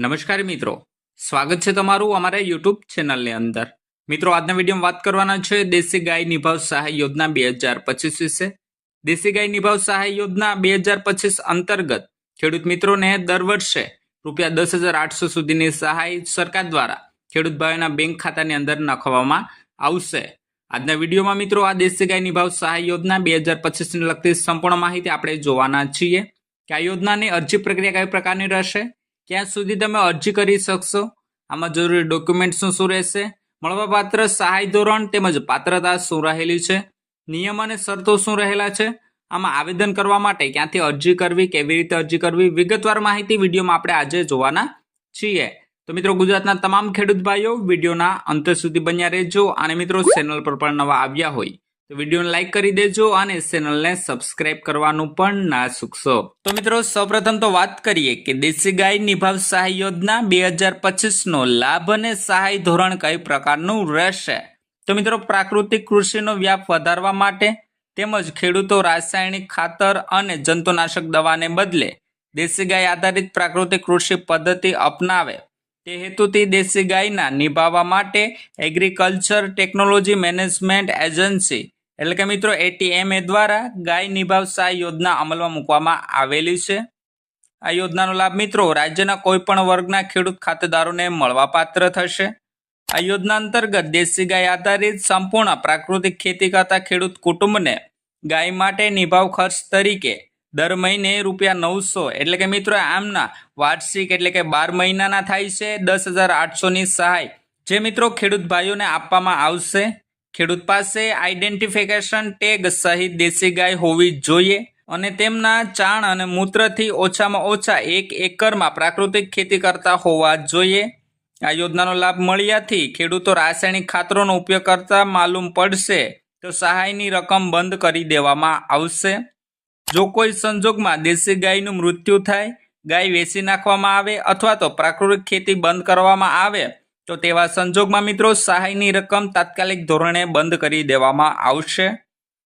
નમસ્કાર મિત્રો. સ્વાગત છે તમારું અમારા યુટ્યુબ ચેનલની અંદર. મિત્રો, આજના વિડીયોમાં વાત કરવાના છે દેશી ગાય નિભાવ સહાય યોજના બે હજાર પચીસ વિશે. દેશી ગાય નિભાવ સહાય યોજના બે હજાર પચીસ અંતર્ગત ખેડૂત મિત્રોને દર વર્ષે રૂપિયા દસ હજાર આઠસો સુધીની સહાય સરકાર દ્વારા ખેડૂત ભાઈઓના બેંક ખાતાની અંદર નાખવામાં આવશે. આજના વિડીયોમાં મિત્રો, આ દેશી ગાય નિભાવ સહાય યોજના બે હજાર પચીસને લગતી સંપૂર્ણ માહિતી આપણે જોવાના છીએ કે આ યોજનાની અરજી પ્રક્રિયા કઈ પ્રકારની રહેશે? ક્યાં સુધી તમે અરજી કરી શકશો? આમાં જરૂરી ડોક્યુમેન્ટ શું શું રહેશે? મળવાપાત્ર સહાય ધોરણ તેમજ પાત્રતા શું રહેલી છે? નિયમ અને શરતો શું રહેલા છે? આમાં આવેદન કરવા માટે ક્યાંથી અરજી કરવી, કેવી રીતે અરજી કરવી, વિગતવાર માહિતી વિડીયોમાં આપણે આજે જોવાના છીએ. તો મિત્રો, ગુજરાતના તમામ ખેડૂત ભાઈઓ વિડીયોના અંત સુધી બન્યા રહેજો. અને મિત્રો ચેનલ પર પણ નવા આવ્યા હોય તો વિડીયોને લાઈક કરી દેજો અને ચેનલને સબસ્ક્રાઇબ કરવાનું પણ ના ચૂકશો તો મિત્રો, સૌપ્રથમ તો વાત કરીએ કે દેશી ગાય નિભાવ સહાય યોજના બે હજાર પચીસનો લાભ અને સહાય ધોરણ કઈ પ્રકારનું રહેશે? તો મિત્રો, પ્રાકૃતિક કૃષિનો વ્યાપ વધારવા માટે તેમજ ખેડૂતો રાસાયણિક ખાતર અને જંતુનાશક દવાને બદલે દેશી ગાય આધારિત પ્રાકૃતિક કૃષિ પદ્ધતિ અપનાવે. તે હેતુથી દેશી ગાયના નિભાવવા માટે એગ્રીકલ્ચર ટેકનોલોજી મેનેજમેન્ટ એજન્સી એટલે કે મિત્રો એટીએમએ દ્વારા ગાય નિભાવ સહાય યોજના અમલમાં મૂકવામાં આવેલી છે. આ યોજનાનો લાભ મિત્રો, રાજ્યના કોઈ પણ વર્ગના ખેડૂત ખાતેદારોને મળવાપાત્ર થશે. આ યોજના અંતર્ગત દેશી ગાય આધારિત સંપૂર્ણ પ્રાકૃતિક ખેતી કરતા ખેડૂત કુટુંબને ગાય માટે નિભાવ ખર્ચ તરીકે દર મહિને રૂપિયા નવસો એટલે કે મિત્રો, આમના વાર્ષિક એટલે કે બાર મહિનાના થાય છે દસ હજાર આઠસોની સહાય જે મિત્રો ખેડૂત ભાઈઓને આપવામાં આવશે. ખેડૂત પાસે આઈડેન્ટિફિકેશન ટેગ સહિત દેશી ગાય હોવી જોઈએ અને તેમના ચાણ અને મૂત્રથી ઓછામાં ઓછા એક એકરમાં પ્રાકૃતિક ખેતી કરતા હોવા જોઈએ. આ યોજનાનો લાભ મળ્યાથી ખેડૂતો રાસાયણિક ખાતરોનો ઉપયોગ કરતા માલુમ પડશે તો સહાયની રકમ બંધ કરી દેવામાં આવશે. જો કોઈ સંજોગમાં દેશી ગાયનું મૃત્યુ થાય, ગાય વેચી નાખવામાં આવે અથવા તો પ્રાકૃતિક ખેતી બંધ કરવામાં આવે તો તેવા સંજોગમાં મિત્રો સહાયની રકમ તાત્કાલિક ધોરણે બંધ કરી દેવામાં આવશે.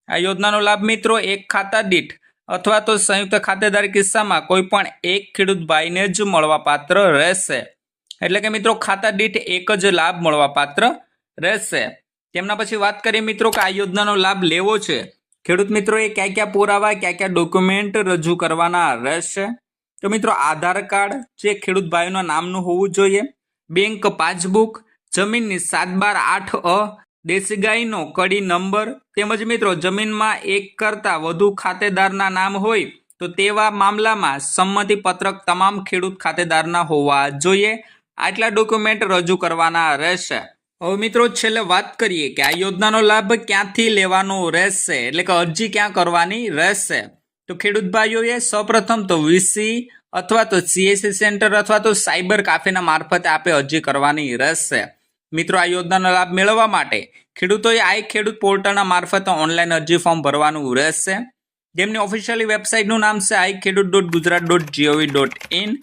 આ યોજનાનો લાભ મિત્રો એક ખાતા દીઠ અથવા તો સંયુક્ત ખાતેદાર કિસ્સામાં કોઈ પણ એક ખેડૂત ભાઈને જ મળવાપાત્ર રહેશે. એટલે કે મિત્રો ખાતા દીઠ એક જ લાભ મળવાપાત્ર રહેશે. તેમના પછી વાત કરીએ મિત્રો કે આ યોજનાનો લાભ લેવો છે. ખેડૂત મિત્રોએ ક્યાં ક્યાં પુરાવા, ક્યાં ક્યાં ડોક્યુમેન્ટ રજૂ કરવાના રહેશે? તો મિત્રો આધાર કાર્ડ જે ખેડૂત ભાઈઓના નામનું હોવું જોઈએ. બેંક પાસબુક, જમીનની સાત બાર આઠ અ, દેશી ગાયનો કડી નંબર તેમજ મિત્રો જમીનમાં એક કરતાં વધુ ખાતેદારના નામ હોય તો તેવા મામલામાં સંમતિ પત્રક તમામ ખેડૂત ખાતેદારના હોવા જોઈએ. આટલા ડોક્યુમેન્ટ રજૂ કરવાના રહેશે. હવે મિત્રો છેલ્લે વાત કરીએ કે આ યોજનાનો લાભ ક્યાંથી લેવાનો રહેશે? એટલે કે અરજી ક્યાં કરવાની રહેશે? તો ખેડૂત ભાઈઓએ સૌપ્રથમ તો વીસી અથવા તો સીએસસી સેન્ટર અથવા તો સાયબર કાફેના મારફતે આપે અરજી કરવાની રહેશે મિત્રો, આ યોજનાનો લાભ મેળવવા માટે ખેડૂતોએ આ ખેડૂત પોર્ટલના મારફતે ઓનલાઈન અરજી ફોર્મ ભરવાનું રહેશે જેમની ઓફિશિયલી વેબસાઇટનું નામ છે આઈ ખેડૂત dot Gujarat dot G O V dot in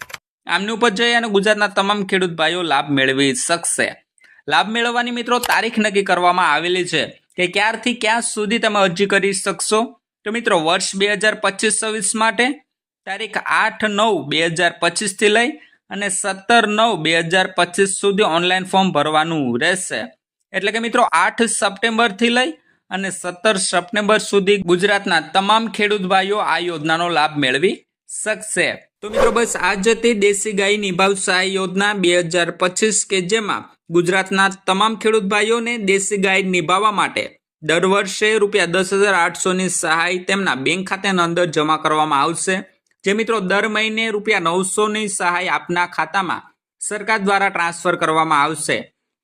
આમની ઉપર જઈ અને ગુજરાતના તમામ ખેડૂત ભાઈઓ લાભ મેળવી શકશે. લાભ મેળવવાની મિત્રો તારીખ નક્કી કરવામાં આવેલી છે કે ક્યારથી ક્યાં સુધી તમે અરજી કરી શકશો? તો મિત્રો, વર્ષ બે હજાર પચીસ છવ્વીસ માટે તારીખ આઠ નવ બે હજાર પચીસથી લઈ અને સત્તર નવ બે હજાર પચીસ સુધી ઓનલાઈન ફોર્મ ભરવાનું રહેશે. એટલે કે મિત્રો આઠ સપ્ટેમ્બરથી લઈ અને સત્તર સપ્ટેમ્બર સુધી ગુજરાતના તમામ ખેડૂત ભાઈઓ આ યોજનાનો લાભ મેળવી શકશે. તો મિત્રો બસ આ જ હતી દેશી ગાય નિભાવ સહાય યોજના બે હજાર પચીસ કે જેમાં ગુજરાતના તમામ ખેડૂત ભાઈઓને દેશી ગાય નિભાવવા માટે દર વર્ષે રૂપિયા દસ હજાર આઠસોની સહાય તેમના બેંક ખાતેની અંદર જમા કરવામાં આવશે. જે મિત્રો દર મહિને રૂપિયા નવસોની સહાય આપના ખાતામાં સરકાર દ્વારા ટ્રાન્સફર કરવામાં આવશે.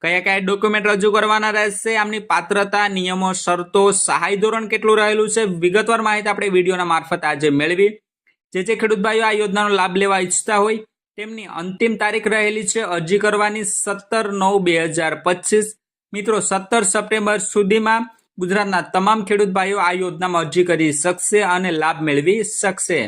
કયા કયા ડોક્યુમેન્ટ રજૂ કરવાના રહેશે, આમની પાત્રતા, નિયમો, શરતો, સહાય ધોરણ કેટલું રહેલું છે, વિગતવાર માહિતી આપણે વિડીયોના મારફત આજે મેળવી જે જે ખેડૂત ભાઈઓ આ યોજનાનો લાભ લેવા ઈચ્છતા હોય, તેમની અંતિમ તારીખ રહેલી છે અરજી કરવાની સત્તર નવ બે હજાર પચીસ. મિત્રો, સત્તર સપ્ટેમ્બર સુધીમાં ગુજરાતના તમામ ખેડૂત ભાઈઓ આ યોજનામાં અરજી કરી શકશે અને લાભ મેળવી શકશે.